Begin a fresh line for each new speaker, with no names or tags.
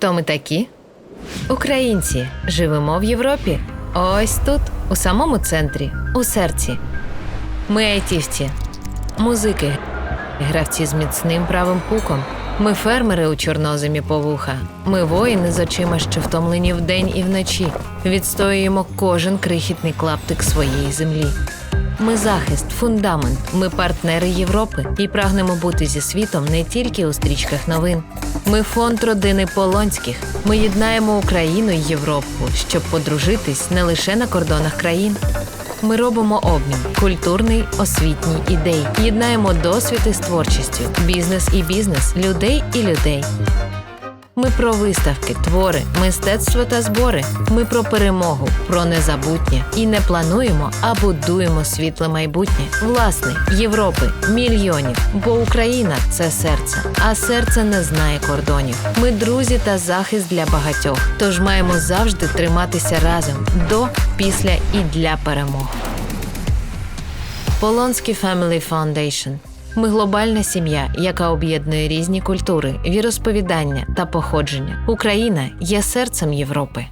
Хто ми такі? Українці. Живемо в Європі. Ось тут, у самому центрі, у серці. Ми айтівці, музики, гравці з міцним правим пуком. Ми фермери у чорноземі по вуха. Ми воїни з очима, що втомлені вдень і вночі. Відстоюємо кожен крихітний клаптик своєї землі. Ми захист, фундамент, ми партнери Європи і прагнемо бути зі світом не тільки у стрічках новин. Ми фонд родини Полонських. Ми єднаємо Україну й Європу, щоб подружитись не лише на кордонах країн. Ми робимо обмін культурний, освітній ідей. Єднаємо досвід із творчістю, бізнес і бізнес, людей і людей. Ми про виставки, твори, мистецтво та збори. Ми про перемогу, про незабутнє. І не плануємо, а будуємо світле майбутнє. Власне, Європи, мільйонів. Бо Україна це серце, а серце не знає кордонів. Ми друзі та захист для багатьох. Тож маємо завжди триматися разом до, після і для перемог. Полонський Family Foundation. Ми глобальна сім'я, яка об'єднує різні культури, віросповідання та походження. Україна є серцем Європи.